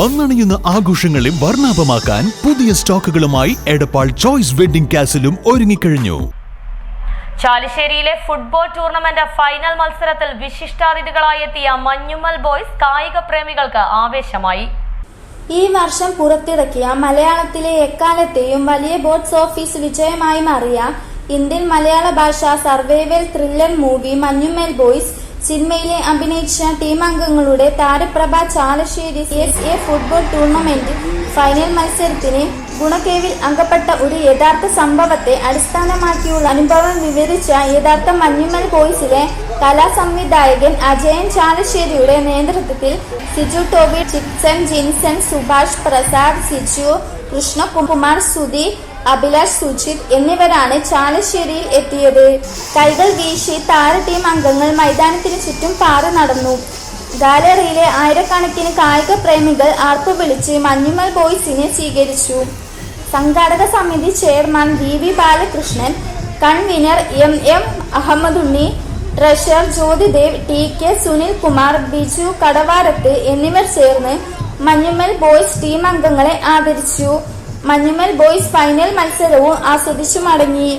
വന്നണിയുന്ന ആഘോഷങ്ങളെ വർണാഭമാക്കാൻ പുതിയ സ്റ്റോക്കുകളുമായി എടപ്പാൾ ചോയ്സ് വെഡിംഗ് കാസിലും ഒരുങ്ങിക്കഴിഞ്ഞു. ചാലിശ്ശേരിയിലെ ഫുട്ബോൾ ടൂർണമെന്റ് ഫൈനൽ മത്സരത്തിൽ വിശിഷ്ടാതിഥികളായി എത്തിയ മഞ്ഞുമൽ ബോയ്സ് കായിക പ്രേമികൾക്ക് ആവേശമായി. ഈ വർഷം പുറത്തിറക്കിയ മലയാളത്തിലെ എക്കാലത്തെയും വലിയ ബോക്സ് ഓഫീസ് വിജയമായി മാറിയ ഇന്ത്യൻ മലയാള ഭാഷ survival thriller movie Manjummel boys സിനിമയിലെ അഭിനയിച്ച ടീം അംഗങ്ങളുടെ താരപ്രഭ Chalissery S A football tournament final മത്സരത്തിന് ഗുണകേവിൽ അംഗപ്പെട്ട ഒരു യഥാർത്ഥ സംഭവത്തെ അടിസ്ഥാനമാക്കിയുള്ള അനുഭവം വിവരിച്ച യഥാർത്ഥ മഞ്ഞുമൽ ബോയ്സിലെ കലാസംവിധായകൻ അജയൻ ചാലശ്ശേരിയുടെ നേതൃത്വത്തിൽ സിജു ടോബി ചിക്സൺ ജിൻസൺ സുഭാഷ് പ്രസാദ് സിജു കൃഷ്ണകുമാർ സുധി അഭിലാഷ് സുജിത് എന്നിവരാണ് ചാലശ്ശേരിയിൽ എത്തിയത്. കൈകൾ വീശി താര ടീം അംഗങ്ങൾ മൈതാനത്തിന് ചുറ്റും പാറ നടന്നു. ഗാലറിയിലെ ആയിരക്കണക്കിന് കായിക പ്രേമികൾ ആർപ്പു വിളിച്ച് മഞ്ഞുമൽ ബോയ്സിനെ സ്വീകരിച്ചു. സംഘാടക സമിതി chairman V V Balakrishnan convener M M Ahammedunni treasurer Jyothidev T K Sunil Kumar Biju Kadavarath എന്നിവർ ചേർന്ന് മഞ്ഞുമൽ ബോയ്സ് ടീം അംഗങ്ങളെ ആദരിച്ചു. മഞ്ഞുമൽ ബോയ്സ് ഫൈനൽ മത്സരവും ആസ്വദിച്ചു മടങ്ങി.